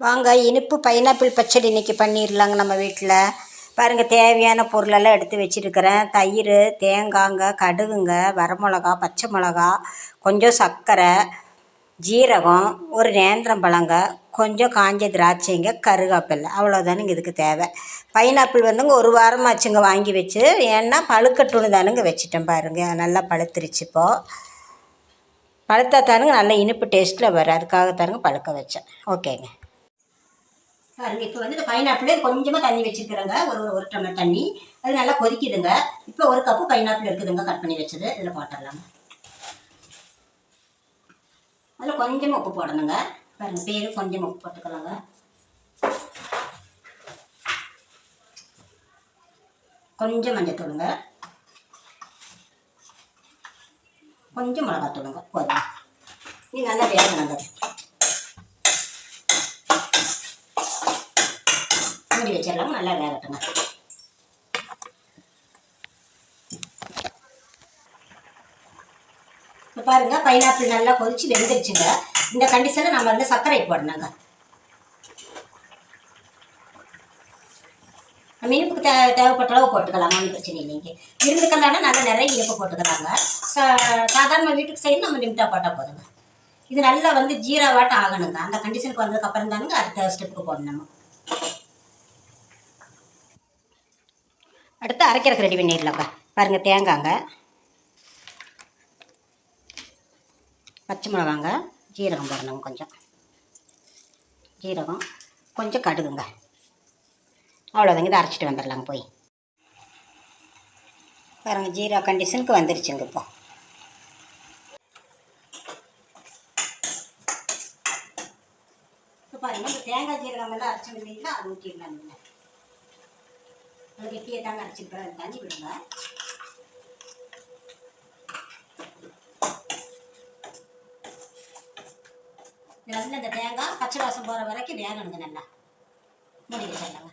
வாங்க இனிப்பு பைனாப்பிள் பச்சடி இன்றைக்கி பண்ணிடலாங்க நம்ம வீட்டில் பாருங்கள் தேவையான பொருளெல்லாம் எடுத்து வச்சுருக்கிறேன். தயிர் தேங்காங்க கடுகுங்க வரமிளகா பச்சை மிளகா கொஞ்சம் சர்க்கரை ஜீரகம் ஒரு நேந்திரம் பழங்க கொஞ்சம் காஞ்ச திராட்சைங்க கருகாப்பில்லை அவ்வளோதானுங்க இதுக்கு தேவை. பைனாப்பிள் வந்துங்க ஒரு வாரமாச்சுங்க வாங்கி வச்சு ஏன்னா பழுக்கட்டுன்னு தானுங்க வச்சுட்டேன் பாருங்கள் நல்லா பழுத்துருச்சு இப்போது பழுத்தா தானுங்க நல்ல இனிப்பு டேஸ்ட்டில் வரும். அதுக்காக தானுங்க பழுக்க வச்சேன். ஓகேங்க. பாருங்க இப்போ வந்து இந்த பைனாப்பிள் கொஞ்சமாக தண்ணி வச்சுருக்கிறேங்க. ஒரு ஒரு டம்ளர் தண்ணி. அது நல்லா கொதிக்குதுங்க. இப்போ ஒரு கப்பு பைனாப்பிள் இருக்குதுங்க கட் பண்ணி வச்சது. இதில் போட்டுடலாங்க அதில் கொஞ்சமாக உப்பு போடணுங்க. பாருங்க பேர் கொஞ்சம் உப்பு போட்டுக்கலாங்க? கொஞ்சம் மஞ்சத்தூளுங்க. கொஞ்சம் மிளகாத்தூளுங்க. போதும். நீங்கள் நல்லா வேகணுங்க மூடி வச்சிடலாம் நல்லா வேகட்டுங்க. இப்போ பாருங்க பைனாப்பிள் நல்லா கொதிச்சு வெந்துருச்சுங்க. இந்த கண்டிஷனில் நம்ம வந்து சர்க்கரை போடணுங்க. நம்ம இனிப்புக்கு தே தேவைப்பட்ட அளவு போட்டுக்கலாம் ஒன்றும் பிரச்சனை இல்லைங்க விருந்துக்கெல்லாம் நல்லா நிறைய இனிப்பு போட்டுக்கிறாங்க சா சாதாரண வீட்டுக்கு செய்யணும் நம்ம லிமிட்டாக போட்டால் போதுங்க. இது நல்லா வந்து ஜீராவாட்டம் ஆகணுங்க. அந்த கண்டிஷனுக்கு வந்ததுக்கப்புறம் தானுங்க அடுத்த ஸ்டெப்புக்கு போடணும் நம்ம அடுத்து அரைக்கிறதுக்கு ரெடி பண்ணிடலாங்க பாருங்கள் தேங்காங்க. பச்சை மிளகாங்க ஜீரகம் போடணுங்க கொஞ்சம். ஜீரகம் கொஞ்சம் கடுகுங்க. அவ்வளோதாங்க இதை அரைச்சிட்டு வந்துடலாங்க போய். பாருங்க ஜீரா கண்டிஷனுக்கு வந்துருச்சுங்க இப்போ. இப்போ பாருங்கள் இந்த தேங்காய் ஜீரகம் எல்லாம் அரைச்சி அது ஊற்றிடலாம் நீங்கள் அது கெட்டியை தாங்க அரைச்சிருக்கிறேன் தண்ணி விடுங்க. நல்லா இந்த தேங்காய் பச்சை வாசம் போகிற வரைக்கும் வேகணுங்க நல்லா. மூடி வச்சிடலாங்க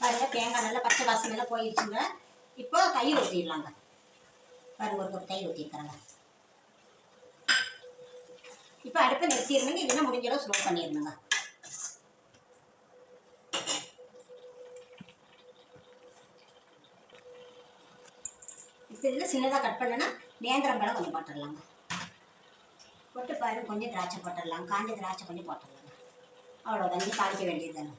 பாருங்க தேங்காய் நல்லா பச்சை வாசம் எல்லாம் போயிடுச்சுங்க இப்போ தயிர் ஊற்றிடலாங்க பாருங்க ஒரு ஒரு தயிர் ஊற்றிருக்கிறேங்க இப்போ அடுப்பை நிறுத்திடணுங்க இதெல்லாம் முடிஞ்சளவு ஸ்லோ பண்ணிடணுங்க. இதில் சின்னதாக கட் பண்ணனா நேந்திரம் பழம் கொஞ்சம் போட்டுடலாங்க. போட்டு பாரு கொஞ்சம் திராட்சை போட்டுடலாம். காஞ்ச திராட்சை கொஞ்சம் போட்டுடலாங்க. அவ்வளோதான் நீங்கள் தாளிக்க வேண்டியது தானே.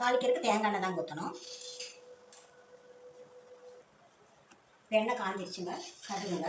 தாளிக்கிறதுக்கு தேங்காய் எண்ணெய் தான் ஊற்றணும் வெண்ணெய் காஞ்சிடுச்சுங்க கடுகுங்க